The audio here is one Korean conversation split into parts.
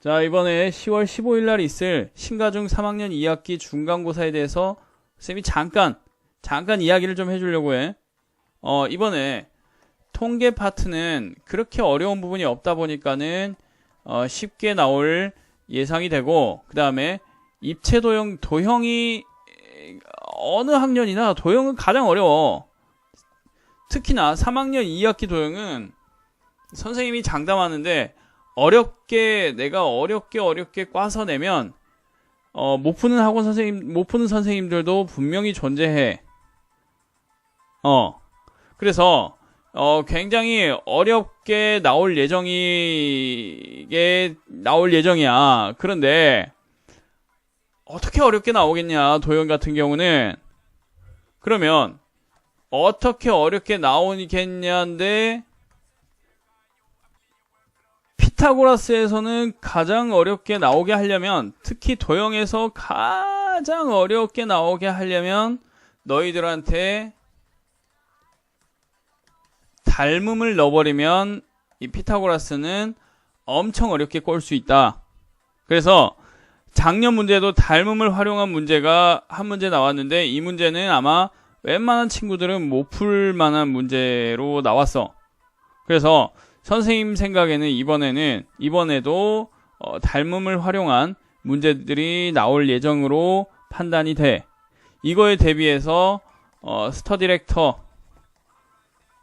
자, 이번에 10월 15일 날 있을 신가중 3학년 2학기 중간고사에 대해서 쌤이 잠깐, 잠깐 이야기를 좀 해주려고 해. 어, 이번에 통계 파트는 그렇게 어려운 부분이 없다 보니까는 어, 쉽게 나올 예상이 되고, 그 다음에 입체 도형, 도형이 어느 학년이나 도형은 가장 어려워. 특히나 3학년 2학기 도형은 선생님이 장담하는데 어렵게 내가 어렵게 어렵게 꽈서 내면 어, 못 푸는 학원 선생님 못 푸는 선생님들도 분명히 존재해. 어. 그래서 어, 굉장히 어렵게 나올 예정이 게 나올 예정이야. 그런데 어떻게 어렵게 나오겠냐 도형 같은 경우는 그러면 어떻게 어렵게 나오겠냐인데 피타고라스에서는 가장 어렵게 나오게 하려면 특히 도형에서 가장 어렵게 나오게 하려면 너희들한테 닮음을 넣어버리면 이 피타고라스는 엄청 어렵게 꼴 수 있다. 그래서 작년 문제도 닮음을 활용한 문제가 한 문제 나왔는데 이 문제는 아마 웬만한 친구들은 못 풀 만한 문제로 나왔어. 그래서 선생님 생각에는 이번에는 이번에도 어, 닮음을 활용한 문제들이 나올 예정으로 판단이 돼. 이거에 대비해서 어, 스터디렉터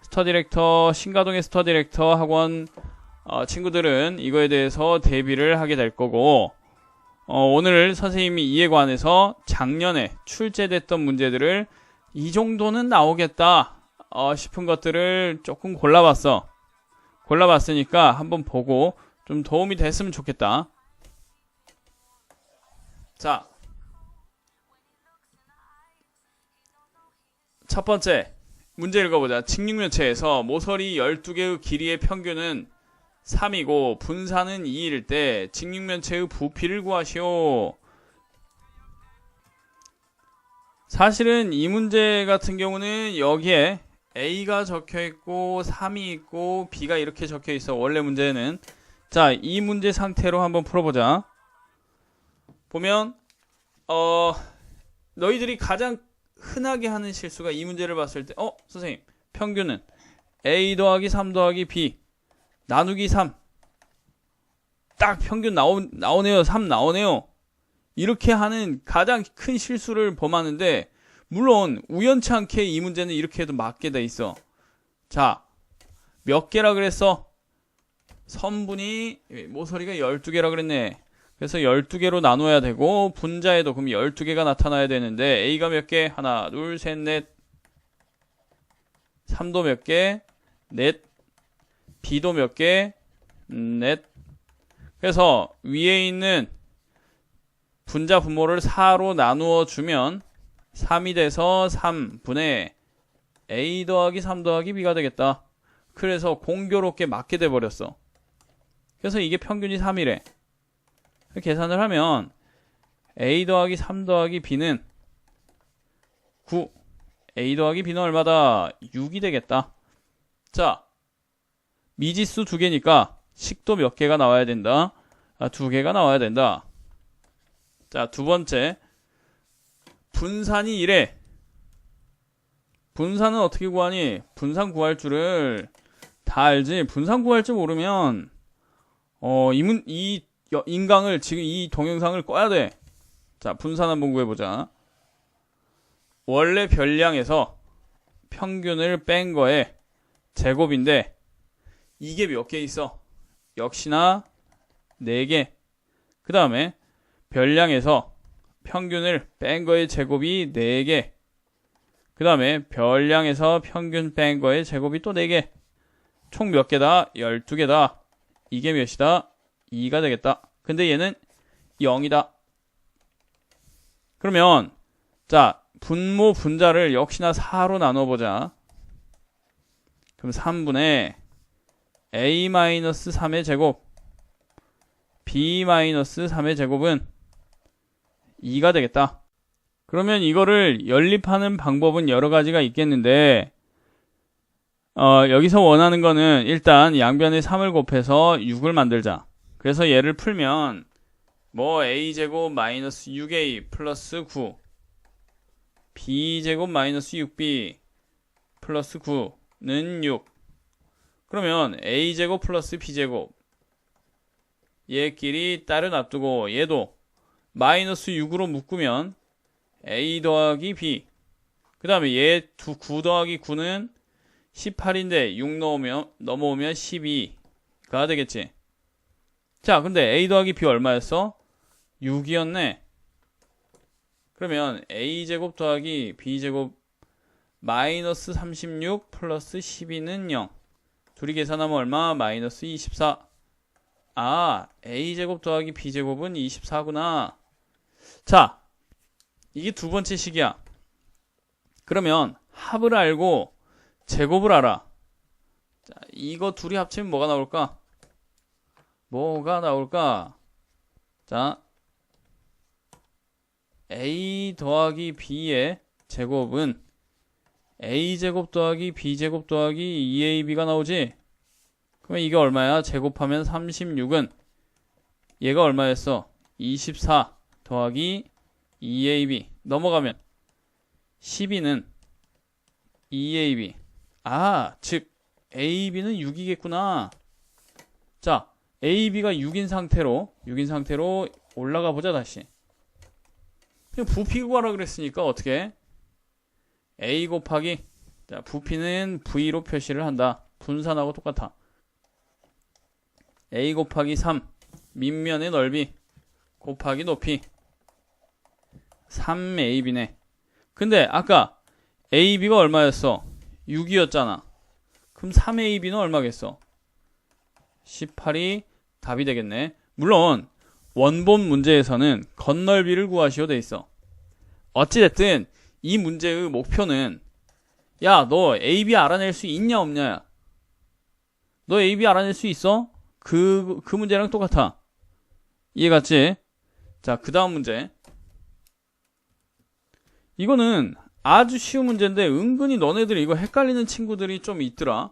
스터디렉터 신가동의 스터디렉터 학원 어, 친구들은 이거에 대해서 대비를 하게 될 거고 어, 오늘 선생님이 이에 관해서 작년에 출제됐던 문제들을 이 정도는 나오겠다 어, 싶은 것들을 조금 골라봤어. 골라봤으니까 한번 보고 좀 도움이 됐으면 좋겠다. 자, 첫 번째 문제 읽어보자. 직육면체에서 모서리 12개의 길이의 평균은 3이고 분산은 2일 때 직육면체의 부피를 구하시오. 사실은 이 문제 같은 경우는 여기에 A가 적혀 있고 3이 있고 B가 이렇게 적혀 있어. 원래 문제는 자, 이 문제 상태로 한번 풀어 보자. 보면 어 너희들이 가장 흔하게 하는 실수가 이 문제를 봤을 때, 어, 선생님, 평균은 A 더하기 3 더하기 B 나누기 3. 딱 평균 나오, 나오네요. 3 나오네요. 이렇게 하는 가장 큰 실수를 범하는데, 물론, 우연치 않게 이 문제는 이렇게 해도 맞게 돼 있어. 자, 몇 개라 그랬어? 선분이, 모서리가 12개라 그랬네. 그래서 12개로 나눠야 되고 분자에도 그럼 12개가 나타나야 되는데 A가 몇 개? 하나, 둘, 셋, 넷. 3도 몇 개? 넷. B도 몇 개? 음, 넷. 그래서 위에 있는 분자 분모를 4로 나누어 주면 3이 돼서 3분의 A 더하기 3 더하기 B가 되겠다. 그래서 공교롭게 맞게 돼 버렸어. 그래서 이게 평균이 3이래. 계산을 하면 a 더하기 3 더하기 b는 9 a 더하기 b는 얼마다? 6이 되겠다. 자 미지수 두 개니까 식도 몇 개가 나와야 된다? 아, 두 개가 나와야 된다. 자, 두 번째. 분산이 이래. 분산은 어떻게 구하니? 분산 구할 줄을 다 알지. 분산 구할 줄 모르면, 어, 이, 문, 이 인강을 지금 이 동영상을 꺼야 돼. 자, 분산 한번 구해 보자. 원래 별량에서 평균을 뺀 거에 제곱인데 이게 몇 개 있어? 역시나 4개. 그 다음에 별량에서 평균을 뺀 거의 제곱이 4개. 그 다음에 별량에서 평균 뺀 거의 제곱이 또 4개. 총 몇 개다? 12개다. 이게 몇이다? 2가 되겠다. 근데 얘는 0이다. 그러면 자 분모 분자를 역시나 4로 나눠보자. 그럼 3분의 a-3의 제곱 b-3의 제곱은 2가 되겠다. 그러면 이거를 연립하는 방법은 여러 가지가 있겠는데 어, 여기서 원하는 거는 일단 양변에 3을 곱해서 6을 만들자. 그래서 얘를 풀면 뭐 a제곱 마이너스 6a 플러스 9 b제곱 마이너스 6b 플러스 9는 6 그러면 a제곱 플러스 b제곱 얘끼리 따로 놔두고 얘도 마이너스 6으로 묶으면 a 더하기 b 그 다음에 얘 두, 9 더하기 9는 18인데 6 넣으면, 넘어오면 12가 되겠지. 자, 근데 a 더하기 b 얼마였어? 6이었네. 그러면 a제곱 더하기 b제곱 마이너스 36 플러스 12는 0. 둘이 계산하면 얼마? 마이너스 24. 아, a제곱 더하기 b제곱은 24구나. 자, 이게 두 번째 식이야. 그러면 합을 알고 제곱을 알아. 자, 이거 둘이 합치면 뭐가 나올까? 뭐가 나올까? 자, a 더하기 b의 제곱은 a제곱 더하기 b제곱 더하기 2ab가 나오지? 그러면 이게 얼마야? 제곱하면 36은 얘가 얼마였어? 24 더하기 2ab 넘어가면 12는 2ab 아, 즉 ab는 6이겠구나. 자, ab가 6인 상태로 6인 상태로 올라가 보자 다시. 부피 구하라 그랬으니까 어떻게? a 곱하기 자, 부피는 v로 표시를 한다. 분산하고 똑같아. a 곱하기 3 밑면의 넓이 곱하기 높이 3ab네. 근데 아까 ab가 얼마였어? 6이었잖아. 그럼 3ab는 얼마겠어? 18이 답이 되겠네. 물론 원본 문제에서는 건널비를 구하시오 돼 있어. 어찌됐든 이 문제의 목표는 야, 너 AB 알아낼 수 있냐 없냐야. 너 AB 알아낼 수 있어? 그, 그 문제랑 똑같아. 이해 갔지? 자, 그 다음 문제. 이거는 아주 쉬운 문제인데 은근히 너네들 이거 헷갈리는 친구들이 좀 있더라.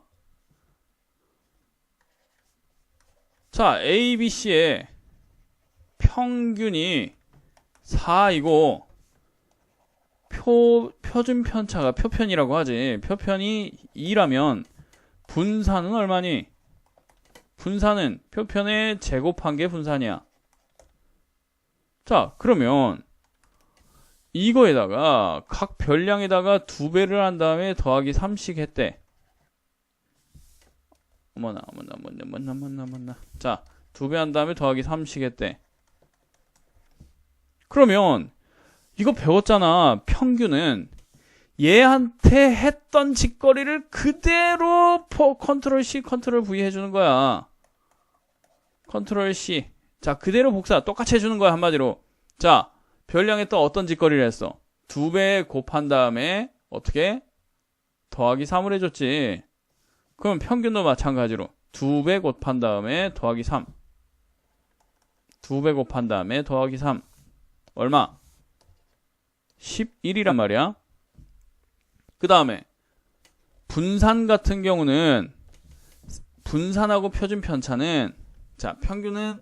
자, A, B, C의 평균이 4이고 표, 표준 편차가 표편이라고 하지. 표편이 2라면 분산은 얼마니? 분산은 표편의 제곱한 게 분산이야. 자, 그러면 이거에다가 각 별량에다가 두 배를 한 다음에 더하기 3씩 했대. 어머나, 어머나, 어머나, 어머나, 어머나, 어머나. 자, 두 배 한 다음에 더하기 3씩 했대. 그러면 이거 배웠잖아. 평균은 얘한테 했던 짓거리를 그대로 포 컨트롤 C, 컨트롤 V 해주는 거야. 컨트롤 C. 자, 그대로 복사. 똑같이 해주는 거야, 한마디로. 자, 별량에 또 어떤 짓거리를 했어? 두 배 곱한 다음에 어떻게? 더하기 3을 해줬지. 그럼 평균도 마찬가지로 두 배 곱한 다음에 더하기 3. 두 배 곱한 다음에 더하기 3. 얼마? 11이란 말이야. 그 다음에 분산 같은 경우는 분산하고 표준 편차는 자 평균은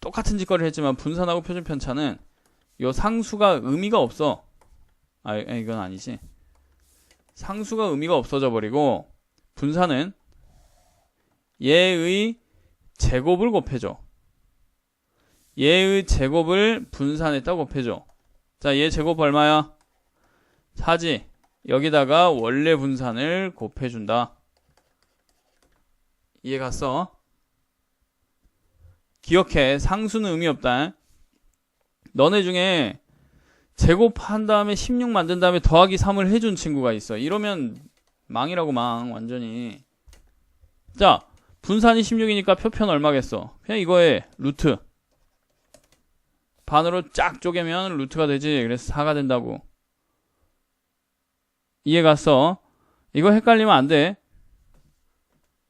똑같은 짓거리를 했지만 분산하고 표준 편차는 요 상수가 의미가 없어. 아 이건 아니지. 상수가 의미가 없어져 버리고 분산은 얘의 제곱을 곱해줘. 얘의 제곱을 분산했다 곱해줘. 자, 얘 제곱 얼마야? 4지. 여기다가 원래 분산을 곱해준다. 이해 갔어? 기억해. 상수는 의미 없다. 너네 중에 제곱한 다음에 16 만든 다음에 더하기 3을 해준 친구가 있어. 이러면 망이라고 망. 완전히. 자, 분산이 16이니까 표편 얼마겠어? 그냥 이거에 루트. 반으로 쫙 쪼개면 루트가 되지. 그래서 4가 된다고. 이해 갔어? 이거 헷갈리면 안 돼.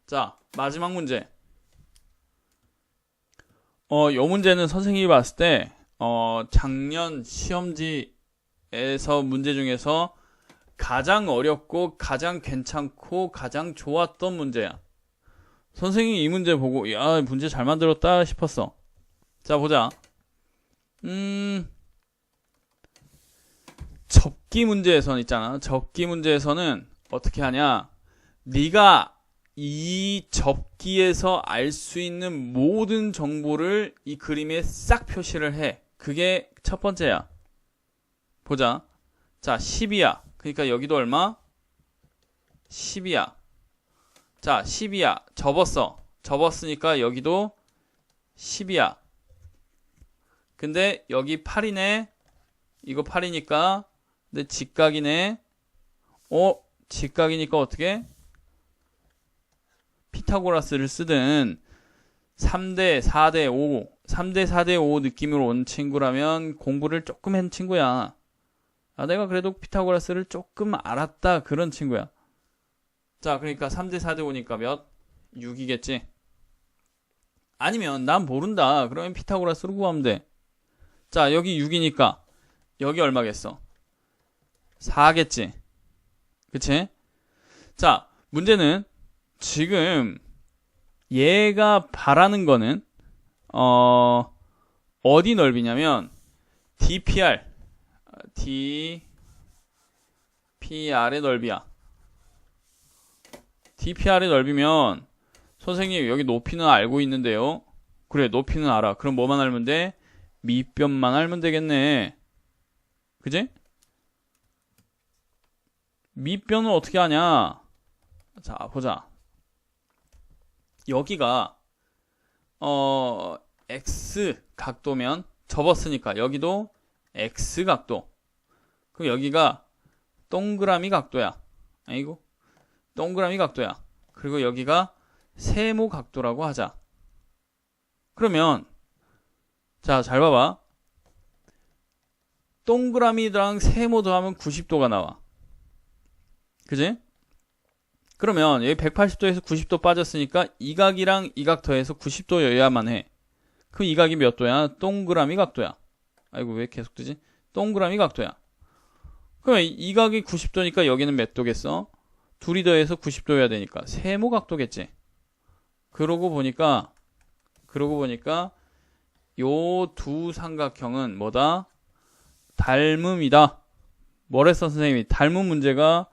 자, 마지막 문제. 어, 요 문제는 선생님이 봤을 때, 어, 작년 시험지에서 문제 중에서 가장 어렵고 가장 괜찮고 가장 좋았던 문제야. 선생님이 이 문제 보고 야 문제 잘 만들었다 싶었어. 자 보자. 음 접기 문제에선 있잖아. 접기 문제에서는 어떻게 하냐? 네가 이 접기에서 알 수 있는 모든 정보를 이 그림에 싹 표시를 해. 그게 첫 번째야. 보자. 자, 10이야. 그러니까 여기도 얼마? 10이야. 자, 10이야. 접었어. 접었으니까 여기도 10이야. 근데 여기 8이네. 이거 8이니까 근데 직각이네. 어, 직각이니까 어떻게? 피타고라스를 쓰든 3대 4대 5, 3대 4대 5 느낌으로 온 친구라면 공부를 조금 한 친구야. 아, 내가 그래도 피타고라스를 조금 알았다. 그런 친구야. 자, 그러니까 3대 4대 5니까 몇? 6이겠지. 아니면 난 모른다. 그러면 피타고라스로 구하면 돼. 자, 여기 6이니까 여기 얼마겠어? 4겠지. 그치? 자, 문제는 지금 얘가 바라는 거는 어 어디 넓이냐면 DPR DPR의 넓이야. DPR의 넓이면 선생님 여기 높이는 알고 있는데요. 그래 높이는 알아. 그럼 뭐만 알면 돼? 밑변만 알면 되겠네. 그지? 밑변은 어떻게 하냐? 자 보자. 여기가 어 x 각도면 접었으니까 여기도 x 각도. 그럼 여기가 동그라미 각도야. 아이고 동그라미 각도야. 그리고 여기가 세모 각도라고 하자. 그러면 자 잘 봐봐. 동그라미랑 세모 더하면 90도가 나와. 그지? 그러면 여기 180도에서 90도 빠졌으니까 이 각이랑 이 각 더해서 90도여야만 해. 그럼 이 각이 몇 도야? 동그라미 각도야. 아이고 왜 계속 뜨지? 동그라미 각도야. 그러면 이 각이 90도니까 여기는 몇 도겠어? 둘이 더해서 90도여야 되니까 세모 각도겠지. 그러고 보니까 그러고 보니까 요 두 삼각형은 뭐다? 닮음이다. 뭐랬어 선생님이? 닮은 문제가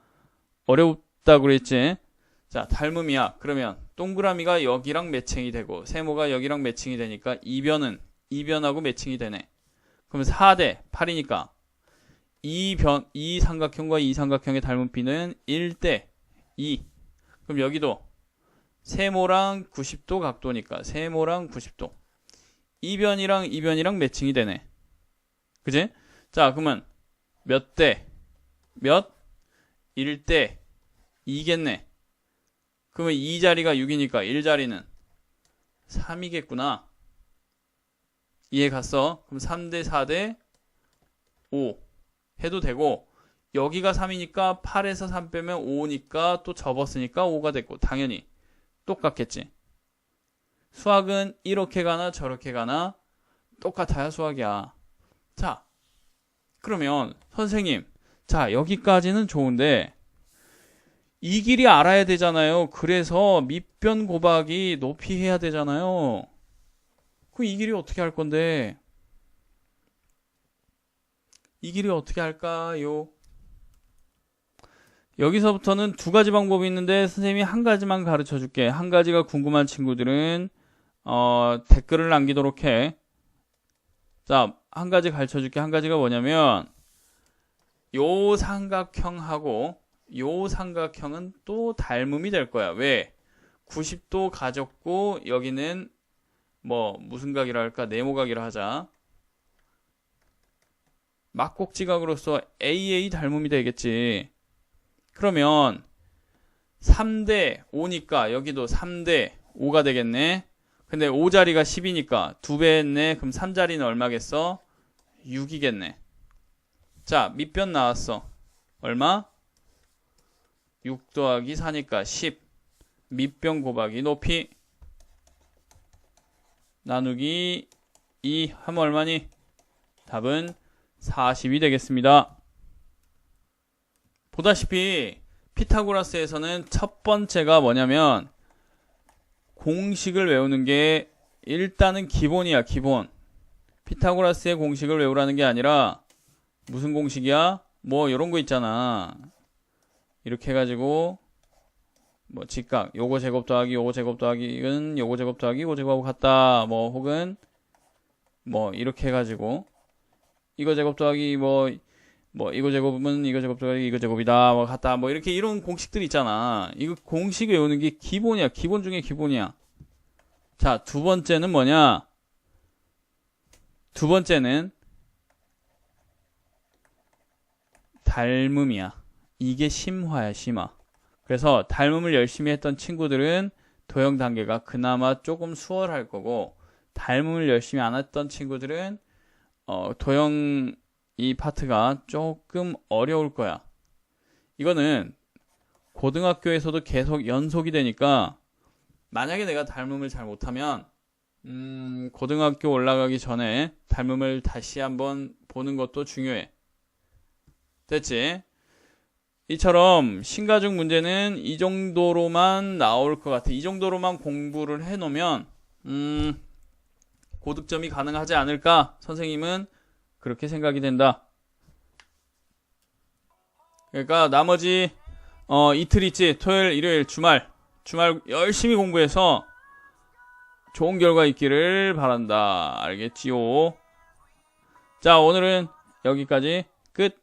어렵다 그랬지. 자, 닮음이야. 그러면 동그라미가 여기랑 매칭이 되고 세모가 여기랑 매칭이 되니까 이변은 이변하고 매칭이 되네. 그럼 4대 8이니까 이 변, 이 삼각형과 이 삼각형의 닮은 비는 1대 2. 그럼 여기도 세모랑 90도 각도니까 세모랑 90도. 이변이랑 이변이랑 매칭이 되네. 그지? 자, 그러면 몇 대? 몇? 1대 2겠네. 그러면 이 자리가 6이니까 1 자리는 3이겠구나. 이해 갔어? 그럼 3대 4대 5 해도 되고 여기가 3이니까 8에서 3 빼면 5니까 또 접었으니까 5가 됐고 당연히 똑같겠지. 수학은 이렇게 가나 저렇게 가나 똑같아야 수학이야. 자, 그러면 선생님, 자 여기까지는 좋은데 이 길이 알아야 되잖아요. 그래서 밑변 곱하기 높이 해야 되잖아요. 그럼 이 길이 어떻게 할 건데? 이 길이 어떻게 할까요? 여기서부터는 두 가지 방법이 있는데 선생님이 한 가지만 가르쳐 줄게. 한 가지가 궁금한 친구들은 어, 댓글을 남기도록 해. 자, 한 가지 가르쳐 줄게. 한 가지가 뭐냐면 요 삼각형하고 요 삼각형은 또 닮음이 될 거야. 왜? 90도 가졌고 여기는 뭐 무슨 각이라 할까? 네모각이라 하자. 막곡지각으로서 AA 닮음이 되겠지. 그러면 3대 5니까 여기도 3대 5가 되겠네. 근데 5자리가 10이니까 2배 했네. 그럼 3자리는 얼마겠어? 6이겠네. 자, 밑변 나왔어. 얼마? 6 더하기 4니까 10. 밑변 곱하기 높이 나누기 2 하면 얼마니? 답은 40이 되겠습니다. 보다시피 피타고라스에서는 첫 번째가 뭐냐면 공식을 외우는 게 일단은 기본이야, 기본. 피타고라스의 공식을 외우라는 게 아니라 무슨 공식이야? 뭐 이런 거 있잖아. 이렇게 해가지고 뭐 직각 요거 제곱 더하기 요거 제곱 더하기는 요거 제곱 더하기 요거 제곱하고 같다. 뭐 혹은 뭐 이렇게 해가지고 이거 제곱 더하기 뭐 뭐 이거 제곱은 이거 제곱 더하기 이거 제곱이다 뭐 같다 뭐 이렇게 이런 공식들 있잖아. 이거 공식 외우는 게 기본이야. 기본 중에 기본이야. 자 두 번째는 뭐냐? 두 번째는 닮음이야 이게 심화야 심화 그래서 닮음을 열심히 했던 친구들은 도형 단계가 그나마 조금 수월할 거고 닮음을 열심히 안 했던 친구들은 어, 도형 이 파트가 조금 어려울 거야. 이거는 고등학교에서도 계속 연속이 되니까 만약에 내가 닮음을 잘 못하면 음, 고등학교 올라가기 전에 닮음을 다시 한번 보는 것도 중요해. 됐지? 이처럼 신가중 문제는 이 정도로만 나올 것 같아. 이 정도로만 공부를 해놓으면 음, 고득점이 가능하지 않을까? 선생님은 그렇게 생각이 된다. 그러니까 나머지 어, 이틀 있지. 토요일, 일요일, 주말. 주말 열심히 공부해서 좋은 결과 있기를 바란다. 알겠지요? 자, 오늘은 여기까지 끝.